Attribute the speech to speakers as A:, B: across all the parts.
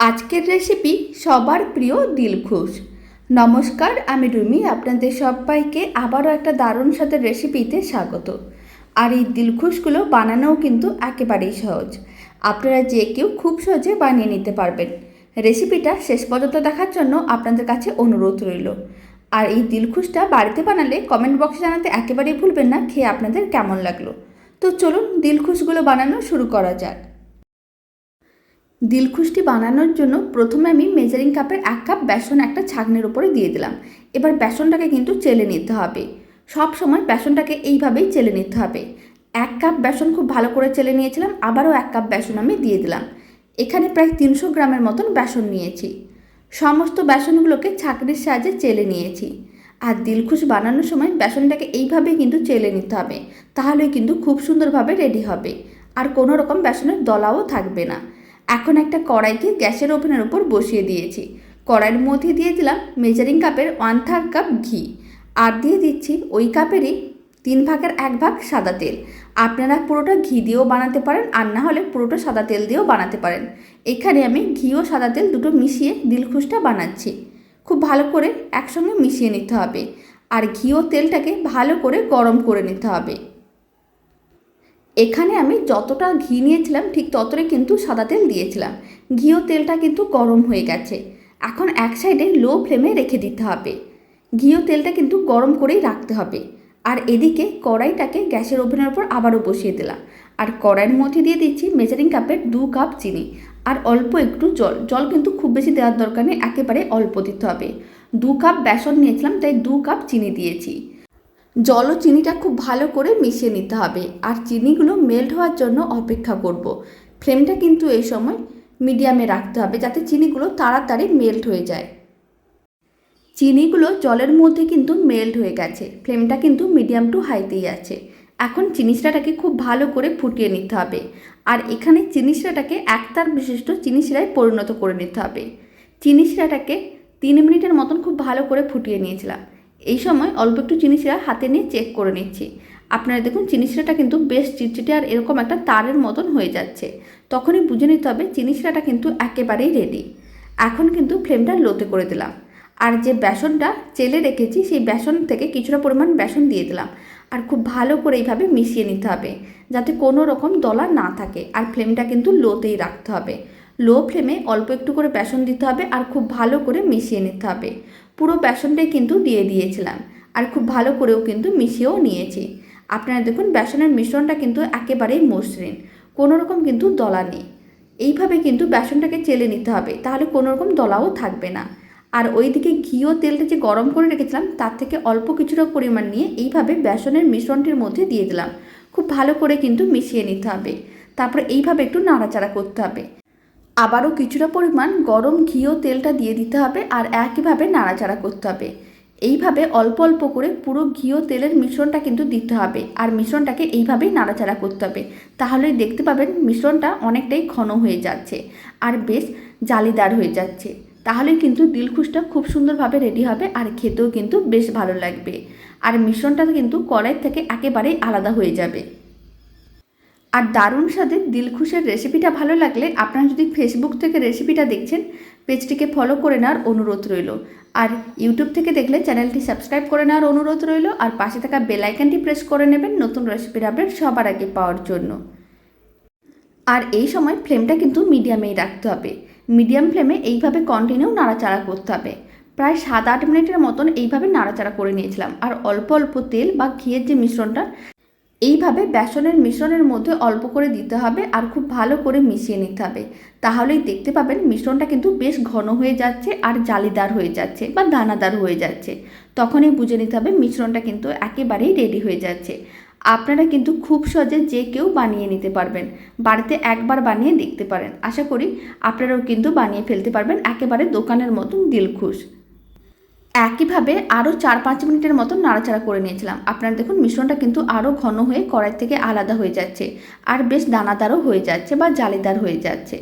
A: আজকের রেসিপি সবার প্রিয় দিলখুশ। নমস্কার, আমি রুমি। আপনাদের সবাইকে আবারও একটা দারুণ স্বাদের রেসিপিতে স্বাগত। আর এই দিলখুশগুলো বানানোও কিন্তু একেবারেই সহজ। আপনারা যে কেউ খুব সহজে বানিয়ে নিতে পারবেন। রেসিপিটা শেষ পর্যন্ত দেখার জন্য আপনাদের কাছে অনুরোধ রইল। আর এই দিলখুশটা বাড়িতে বানালে কমেন্ট বক্সে জানাতে একেবারেই ভুলবেন না, খেয়ে আপনাদের কেমন লাগল। তো চলুন দিলখুশগুলো বানানো শুরু করা যাক। দিলখুশটি বানানোর জন্য প্রথমে আমি মেজারিং কাপের এক কাপ বেসন একটা ছাগনের উপরে দিয়ে দিলাম। এবার বেসনটাকে কিন্তু চেলে নিতে হবে। সব সময় বেসনটাকে এইভাবেই চেলে নিতে হবে। এক কাপ বেসন খুব ভালো করে চেলে নিয়েছিলাম, আবারও এক কাপ বেসন আমি দিয়ে দিলাম। এখানে প্রায় তিনশো গ্রামের মতন বেসন নিয়েছি। সমস্ত বেসনগুলোকে ছাকনির সাহায্যে চেলে নিয়েছি। আর দিলখুশ বানানোর সময় বেসনটাকে এইভাবে কিন্তু চেলে নিতে হবে। তাহলে কিন্তু খুব সুন্দরভাবে রেডি হবে। আর কোনো রকম বেসনের দলাও থাকবে না। এখন একটা কড়াইকে গ্যাসের ওভেনের উপর বসিয়ে দিয়েছি। কড়াইয়ের মধ্যে দিয়ে দিলাম মেজারিং কাপের ওয়ান থার্ড কাপ ঘি। আর দিয়ে দিচ্ছি ওই কাপেরই তিন ভাগের এক ভাগ সাদা তেল। আপনারা পুরোটা ঘি দিয়েও বানাতে পারেন, আর না হলে পুরোটা সাদা তেল দিয়েও বানাতে পারেন। এখানে আমি ঘি ও সাদা তেল দুটো মিশিয়ে দিলখুশটা বানাচ্ছি। খুব ভালো করে একসঙ্গে মিশিয়ে নিতে হবে। আর ঘি ও তেলটাকে ভালো করে গরম করে নিতে হবে। এখানে আমি যতটা ঘি নিয়েছিলাম, ঠিক ততটাই কিন্তু সাদা তেল দিয়েছিলাম। ঘি ও তেলটা কিন্তু গরম হয়ে গেছে। এখন এক সাইডে লো ফ্লেমে রেখে দিতে হবে। ঘি ও তেলটা কিন্তু গরম করেই রাখতে হবে। আর এদিকে কড়াইটাকে গ্যাসের ওভেনের ওপর আবারও বসিয়ে দিলাম। আর কড়াইয়ের মধ্যে দিয়ে দিচ্ছি মেজারিং কাপের দু কাপ চিনি। আর অল্প একটু জল। জল কিন্তু খুব বেশি দেওয়ার দরকার নেই, একেবারে অল্প দিতে হবে। দু কাপ বেসন নিয়েছিলাম, তাই দু কাপ চিনি দিয়েছি। জল ও চিনিটা খুব ভালো করে মিশিয়ে নিতে হবে। আর চিনিগুলো মেল্ট হওয়ার জন্য অপেক্ষা করব। ফ্লেমটা কিন্তু এই সময় মিডিয়ামে রাখতে হবে যাতে চিনিগুলো তাড়াতাড়ি মেল্ট হয়ে যায়। চিনিগুলো জলের মধ্যে কিন্তু মেল্ট হয়ে গেছে। ফ্লেমটা কিন্তু মিডিয়াম টু হাইতেই আছে। এখন চিনিশিরাটাকে খুব ভালো করে ফুটিয়ে নিতে হবে। আর এখানে চিনিশিরাটাকে একতার বিশিষ্ট চিনিশিরায় পরিণত করে নিতে হবে। চিনিশিরাটাকে তিন মিনিটের মতন খুব ভালো করে ফুটিয়ে নিয়েছিলাম। এই সময় অল্প একটু চিনি হাতে নিয়ে চেক করে নিচ্ছি। আপনারা দেখুন, চিনি শিরাটা কিন্তু বেশ চিটচিটে আর এরকম একটা তারের মতন হয়ে যাচ্ছে। তখনই বুঝে নিতে হবে, চিনি শিরাটা কিন্তু একেবারেই রেডি এখন কিন্তু ফ্লেমটা লোতে করে দিলাম। আর যে বেসনটা চেলে রেখেছি, সেই বেসন থেকে কিছুটা পরিমাণ বেসন দিয়ে দিলাম। আর খুব ভালো করে এইভাবে মিশিয়ে নিতে হবে, যাতে কোনো রকম দলা না থাকে। আর ফ্লেমটা কিন্তু লোতেই রাখতে হবে। লো ফ্লেমে অল্প একটু করে বেসন দিতে হবে আর খুব ভালো করে মিশিয়ে নিতে হবে। পুরো বেসনটাই কিন্তু দিয়ে দিয়েছিলাম। আর খুব ভালো করেও কিন্তু মিশিয়েও নিয়েছি। আপনারা দেখুন, বেসনের মিশ্রণটা কিন্তু একেবারেই মসৃণ। কোনো রকম কিন্তু দলা নেই। এইভাবে কিন্তু বেসনটাকে চেলে নিতে হবে, তাহলে কোনো রকম দলাও থাকবে না। আর ওইদিকে ঘি ও তেলটা যে গরম করে রেখেছিলাম, তার থেকে অল্প কিছুটা পরিমাণ নিয়ে এইভাবে বেসনের মিশ্রণটির মধ্যে দিয়ে দিলাম। খুব ভালো করে কিন্তু মিশিয়ে নিতে হবে। তারপরে এইভাবে একটু নাড়াচাড়া করতে হবে। আবারও কিছুটা পরিমাণ গরম ঘি ও তেলটা দিয়ে দিতে হবে আর একইভাবে নাড়াচাড়া করতে হবে। এইভাবে অল্প অল্প করে পুরো ঘি ও তেলের মিশ্রণটা কিন্তু দিতে হবে আর মিশ্রণটাকে এইভাবেই নাড়াচাড়া করতে হবে। তাহলে দেখতে পাবেন মিশ্রণটা অনেকটাই ঘন হয়ে যাচ্ছে আর বেশ জালিদার হয়ে যাচ্ছে। তাহলে কিন্তু দিলখুশটা খুব সুন্দরভাবে রেডি হবে আর খেতেও কিন্তু বেশ ভালো লাগবে। আর মিশ্রণটা কিন্তু কড়াই থেকে একেবারেই আলাদা হয়ে যাবে। আর দারুণ স্বাদের দিলখুশের রেসিপিটা ভালো লাগলে আপনারা যদি ফেসবুক থেকে রেসিপিটা দেখছেন পেজটিকে ফলো করে নেওয়ার অনুরোধ রইল। আর ইউটিউব থেকে দেখলে চ্যানেলটি সাবস্ক্রাইব করে নেওয়ার অনুরোধ রইল। আর পাশে থাকা বেলাইকানটি প্রেস করে নেবেন নতুন রেসিপির আপডেট সবার আগে পাওয়ার জন্য। আর এই সময় ফ্লেমটা কিন্তু মিডিয়ামেই রাখতে হবে। মিডিয়াম ফ্লেমে এইভাবে কন্টিনিউ নাড়াচাড়া করতে হবে। প্রায় সাত আট মিনিটের মতন এইভাবে নাড়াচাড়া করে নিয়েছিলাম। আর অল্প অল্প তেল বা ঘিয়ের যে মিশ্রণটা এইভাবে বেসনের মিশ্রণের মধ্যে অল্প করে দিতে হবে আর খুব ভালো করে মিশিয়ে নিতে হবে। তাহলেই দেখতে পাবেন মিশ্রণটা কিন্তু বেশ ঘন হয়ে যাচ্ছে আর জালিদার হয়ে যাচ্ছে বা দানাদার হয়ে যাচ্ছে। তখনই বুঝে নিতে হবে মিশ্রণটা কিন্তু একেবারেই রেডি হয়ে যাচ্ছে। আপনারা কিন্তু খুব সহজে যে কেউ বানিয়ে নিতে পারবেন। বাড়িতে একবার বানিয়ে দেখতে পারেন। আশা করি আপনারাও কিন্তু বানিয়ে ফেলতে পারবেন। একেবারে দোকানের মতন দিলখুশ। একইভাবে আরও চার পাঁচ মিনিটের মতো নাড়াচাড়া করে নিয়েছিলাম। আপনারা দেখুন, মিশ্রণটা কিন্তু আরও ঘন হয়ে কড়াই থেকে আলাদা হয়ে যাচ্ছে আর বেশ দানাদারও হয়ে যাচ্ছে বা জালিদার হয়ে যাচ্ছে।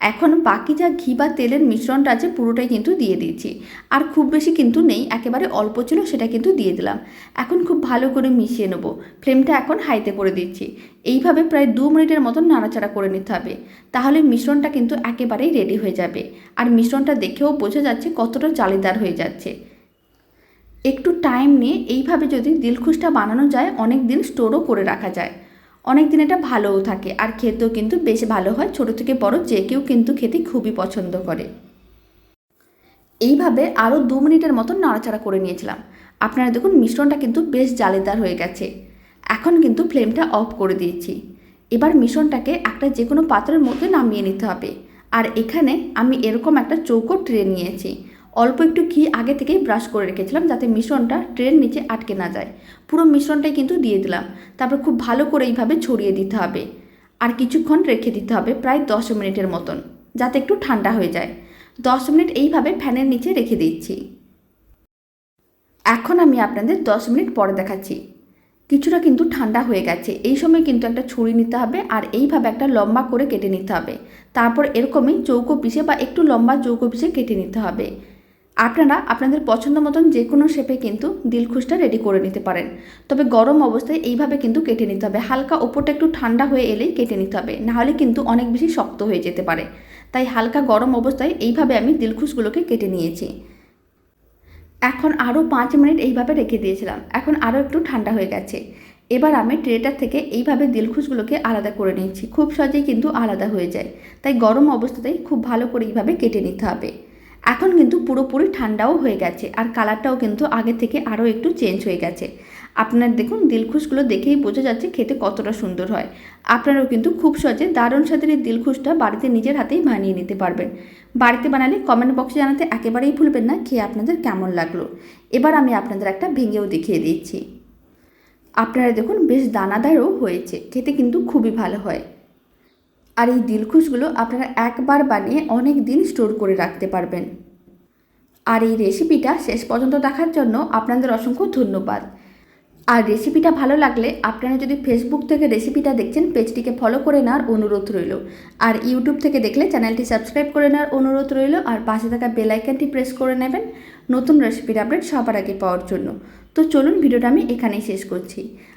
A: এখন বাকি যা ঘি বা তেলের মিশ্রণটা আছে, পুরোটাই কিন্তু দিয়ে দিয়েছি আর খুব বেশি কিন্তু নেই, একেবারে অল্প ছিল, সেটা কিন্তু দিয়ে দিলাম। এখন খুব ভালো করে মিশিয়ে নেব। ফ্লেমটা এখন হাইতে করে দিচ্ছি। এইভাবে প্রায় দু মিনিটের মতন নাড়াচাড়া করে নিতে হবে। তাহলে মিশ্রণটা কিন্তু একেবারেই রেডি হয়ে যাবে। আর মিশ্রণটা দেখেও বোঝা যাচ্ছে কতটা জালিদার হয়ে যাচ্ছে। একটু টাইম নিয়ে এইভাবে যদি দিলখুশটা বানানো যায়, অনেক দিন স্টোরও করে রাখা যায়। অনেক দিন এটা ভালোও থাকে, আর খেতেও কিন্তু বেশ ভালো হয়। ছোট থেকে বড় যে কেউ কিন্তু খেতে খুবই পছন্দ করে। এইভাবে আরও দু মিনিটের মতন নাড়াচাড়া করে নিয়েছিলাম। আপনারা দেখুন, মিশ্রণটা কিন্তু বেশ জালেদার হয়ে গেছে। এখন কিন্তু ফ্লেমটা অফ করে দিয়েছি। এবার মিশ্রণটাকে একটা যে কোনো পাত্রের মধ্যে নামিয়ে নিতে হবে। আর এখানে আমি এরকম একটা চৌকো ট্রে নিয়েছি। অল্প একটু ঘি আগে থেকেই ব্রাশ করে রেখেছিলাম যাতে মিশ্রণটা ট্রের নিচে আটকে না যায়। পুরো মিশ্রণটাই কিন্তু দিয়ে দিলাম। তারপর খুব ভালো করে এইভাবে ছড়িয়ে দিতে হবে। আর কিছুক্ষণ রেখে দিতে হবে প্রায় দশ মিনিটের মতন, যাতে একটু ঠান্ডা হয়ে যায়। দশ মিনিট এইভাবে ফ্যানের নিচে রেখে দিচ্ছি। এখন আমি আপনাদের দশ মিনিট পরে দেখাচ্ছি। কিছুটা কিন্তু ঠান্ডা হয়ে গেছে। এই সময় কিন্তু একটা ছুরি নিতে হবে আর এইভাবে একটা লম্বা করে কেটে নিতে হবে। তারপর এরকমই চৌকো পিসে বা একটু লম্বা চৌকো পিসে কেটে নিতে হবে। আপনারা আপনাদের পছন্দ মতন যে কোনো শেপে কিন্তু দিলখুশটা রেডি করে নিতে পারেন। তবে গরম অবস্থায় এইভাবে কিন্তু কেটে নিতে হবে। হালকা ওপরটা একটু ঠান্ডা হয়ে এলেই কেটে নিতে হবে। নাহলে কিন্তু অনেক বেশি শক্ত হয়ে যেতে পারে। তাই হালকা গরম অবস্থায় এইভাবে আমি দিলখুশগুলোকে কেটে নিয়েছি। এখন আরও পাঁচ মিনিট এইভাবে রেখে দিয়েছিলাম। এখন আরও একটু ঠান্ডা হয়ে গেছে। এবার আমি ট্রেটার থেকে এইভাবে দিলখুশগুলোকে আলাদা করে নিচ্ছি খুব সহজেই কিন্তু আলাদা হয়ে যায়। তাই গরম অবস্থাতেই খুব ভালো করে এইভাবে কেটে নিতে হবে। এখন কিন্তু পুরোপুরি ঠান্ডাও হয়ে গেছে আর কালারটাও কিন্তু আগে থেকে আরও একটু চেঞ্জ হয়ে গেছে। আপনার দেখুন, দিলখুশগুলো দেখেই বোঝা যাচ্ছে খেতে কতটা সুন্দর হয়। আপনারাও কিন্তু খুব সহজে দারুণ স্বাদের এই দিলখুশটা বাড়িতে নিজের হাতেই বানিয়ে নিতে পারবেন। বাড়িতে বানালে কমেন্ট বক্সে জানাতে একেবারেই ভুলবেন না, খেয়ে আপনাদের কেমন লাগল। এবার আমি আপনাদের একটা ভেঙেও দেখিয়ে দিচ্ছি। আপনারা দেখুন, বেশ দানাদারও হয়েছে, খেতে কিন্তু খুবই ভালো হয়। আর এই দিলখুশগুলো আপনারা একবার বানিয়ে অনেক দিন স্টোর করে রাখতে পারবেন। আর এই রেসিপিটা শেষ পর্যন্ত দেখার জন্য আপনাদের অসংখ্য ধন্যবাদ। আর রেসিপিটা ভালো লাগলে আপনারা যদি ফেসবুক থেকে রেসিপিটা দেখছেন, পেজটিকে ফলো করে নেওয়ার অনুরোধ রইল। আর ইউটিউব থেকে দেখলে চ্যানেলটি সাবস্ক্রাইব করে নেওয়ার অনুরোধ রইল। আর পাশে থাকা বেল আইকনটি প্রেস করে নেবেন। নতুন রেসিপির আপডেট সবার আগে পাওয়ার জন্য। তো চলুন ভিডিওটা আমি এখানেই শেষ করছি।